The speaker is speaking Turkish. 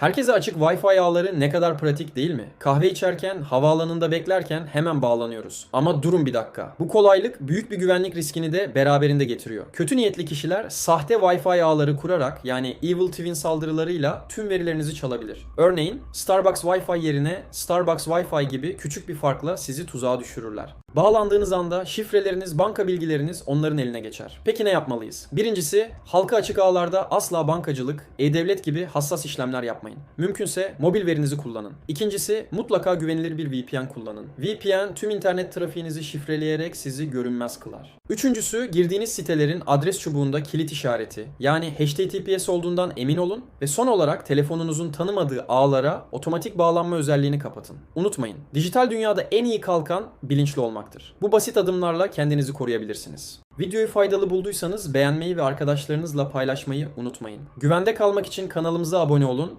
Herkese açık Wi-Fi ağları ne kadar pratik değil mi? Kahve içerken, havaalanında beklerken hemen bağlanıyoruz. Ama durun bir dakika. Bu kolaylık büyük bir güvenlik riskini de beraberinde getiriyor. Kötü niyetli kişiler sahte Wi-Fi ağları kurarak yani Evil Twin saldırılarıyla tüm verilerinizi çalabilir. Örneğin Starbucks Wi-Fi yerine Starbucks Wi-Fi gibi küçük bir farkla sizi tuzağa düşürürler. Bağlandığınız anda şifreleriniz, banka bilgileriniz onların eline geçer. Peki ne yapmalıyız? Birincisi, halka açık ağlarda asla bankacılık, e-devlet gibi hassas işlemler yapmayın. Mümkünse mobil verinizi kullanın. İkincisi, mutlaka güvenilir bir VPN kullanın. VPN tüm internet trafiğinizi şifreleyerek sizi görünmez kılar. Üçüncüsü, girdiğiniz sitelerin adres çubuğunda kilit işareti yani HTTPS olduğundan emin olun ve son olarak telefonunuzun tanımadığı ağlara otomatik bağlanma özelliğini kapatın. Unutmayın, dijital dünyada en iyi kalkan bilinçli olmaktır. Bu basit adımlarla kendinizi koruyabilirsiniz. Videoyu faydalı bulduysanız beğenmeyi ve arkadaşlarınızla paylaşmayı unutmayın. Güvende kalmak için kanalımıza abone olun